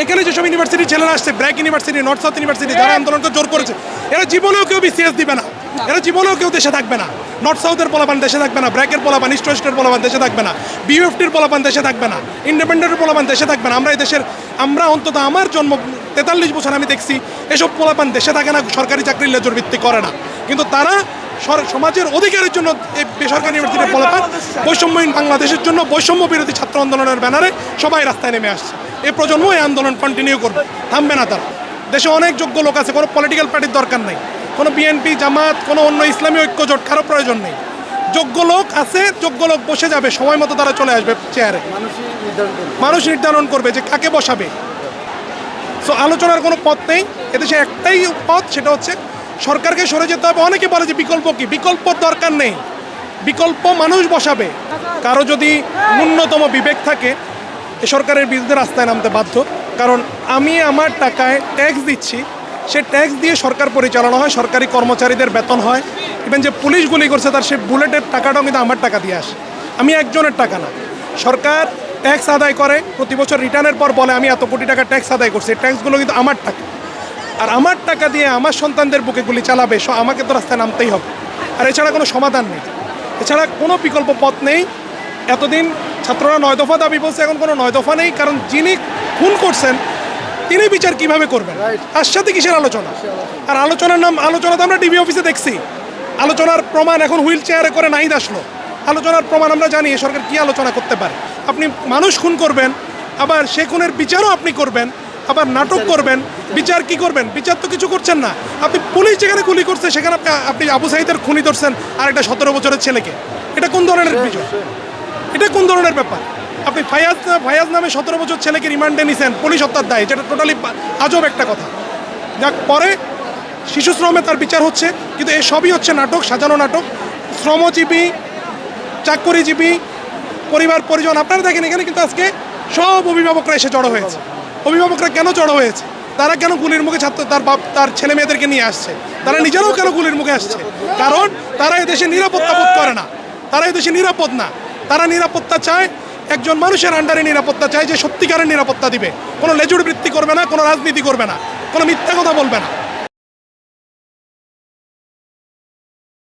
এখানে যেসব ইউনিভার্সিটি ছেলেরা আসছে BRAC university North South university যারা আন্দোলনকে জোর করেছে এরা জীবনেও কেউ বিসিএস দিবে না। এরা জীবনেও কেউ দেশে থাকবে না। নর্থ সাউথের পোলাপান দেশে থাকবে না ব্র্যাকের পোলাপান ইস্ট ওয়েস্টের পোলাপান দেশে থাকবে না বিউএফটির পোলাপান দেশে থাকবে না ইন্ডিপেন্ডেন্টের পোলাপান দেশে থাকবে না। আমরা এই দেশের আমরা অন্তত আমার জন্ম তেতাল্লিশ বছর আমি দেখছি এসব পোলাপান দেশে থাকে না সরকারি চাকরির লেজর ভিত্তি করে না। কিন্তু তারা সমাজের অধিকারের জন্য এই বেসরকারি ইউনিভার্সিটির পোলাপান বৈষম্যহীন বাংলাদেশের জন্য বৈষম্য বিরোধী ছাত্র আন্দোলনের ব্যানারে সবাই রাস্তায় নেমে আসছে। এই প্রজন্ম এই আন্দোলন কন্টিনিউ করবে। থামবে না তারা। দেশে অনেক যোগ্য লোক আছে, কোনো পলিটিক্যাল পার্টির দরকার নেই। কোনো বিএনপি জামাত, কোনো অন্য ইসলামী ঐক্য জোট কারও প্রয়োজন নেই। যোগ্য লোক আছে, যোগ্য লোক বসে যাবে, সময় মতো তারা চলে আসবে চেয়ারে মানুষ নির্ধারণ করবে যে কাকে বসাবে। সো আলোচনার কোনো পথ নেই। এদেশে একটাই পথ, সেটা হচ্ছে সরকারকে সরে যেতে হবে। অনেকে বলে যে বিকল্প কি? বিকল্প দরকার নেই। বিকল্প মানুষ বসাবে। কারও যদি ন্যূনতম বিবেক থাকে এ সরকারের বিরুদ্ধে রাস্তায় নামতে বাধ্য। কারণ আমি আমার টাকায় ট্যাক্স দিচ্ছি, সে ট্যাক্স দিয়ে সরকার পরিচালনা হয়, সরকারি কর্মচারীদের বেতন হয়। ইভেন যে পুলিশ গুলি করছে, তার সে বুলেটের টাকাটাও কিন্তু আমার টাকা দিয়ে আসে। আমি একজনের টাকা না। সরকার ট্যাক্স আদায় করে, প্রতি বছর রিটার্নের পর বলে, আমি এত কোটি টাকা ট্যাক্স আদায় করছি। ট্যাক্সগুলো কিন্তু আমার টাকা। আর আমার টাকা দিয়ে আমার সন্তানদের বুকে গুলি চালাবে আমাকে তো রাস্তায় নামতেই হবে। আর এছাড়া কোনো সমাধান নেই। এছাড়া কোনো বিকল্প পথ নেই। এতদিন ছাত্ররা নয় দফা দাবি বলছে এখন কোনো নয় দফা নেই কারণ যিনি খুন করছেন তিনি বিচার কীভাবে করবেন. তার সাথে কিসের আলোচনা? আর আলোচনার নাম আলোচনা তো আমরা ডিবি অফিসে দেখছি। আলোচনার প্রমাণ এখন হুইল চেয়ারে করে নাহিদ আসলো। আলোচনার প্রমাণ আমরা জানি সরকার কি আলোচনা করতে পারে। আপনি মানুষ খুন করবেন আবার সে খুনের বিচারও আপনি করবেন আবার নাটক করবেন বিচার? কি করবেন? বিচার তো কিছু করছেন না। আপনি পুলিশ যেখানে গুলি করছে সেখানে আপনি আবু সাইদের খুনি ধরছেন আর একটা সতেরো বছরের ছেলেকে। এটা কোন ধরনের বিষয় এটা কোন ধরনের ব্যাপার? আপনি ফায়াজ ফায়াজ নামে সতেরো বছর ছেলেকে রিমান্ডে নিছেন, পুলিশ হত্যার দায়, যেটা টোটালি আজব একটা কথা। যাক, পরে শিশু শ্রমে তার বিচার হচ্ছে, কিন্তু এই সবই হচ্ছে নাটক, সাজানো নাটক। শ্রমজীবী, চাকরিজীবী, পরিবার, পরিজন, আপনারা দেখেন, এখানে কিন্তু আজকে সব অভিভাবকরা এসে জড়ো হয়েছে। অভিভাবকরা কেন জড়ো হয়েছে? তারা কেন গুলির মুখে ছাত্র তার বাপ তার ছেলে মেয়েদেরকে নিয়ে আসছে? তারা নিজেরাও কেন গুলির মুখে আসছে? কারণ তারা এদেশে নিরাপত্তা বোধ করে না। তারা এদেশে নিরাপদ না। তারা নিরাপত্তা চায়, একজন মানুষের আন্ডারে নিরাপত্তা চায় যে সত্যিকারের নিরাপত্তা দিবে। কোনো লেজুড় বৃত্তি করবে না, কোনো রাজনীতি করবে না, কোনো মিথ্যা কথা বলবে না।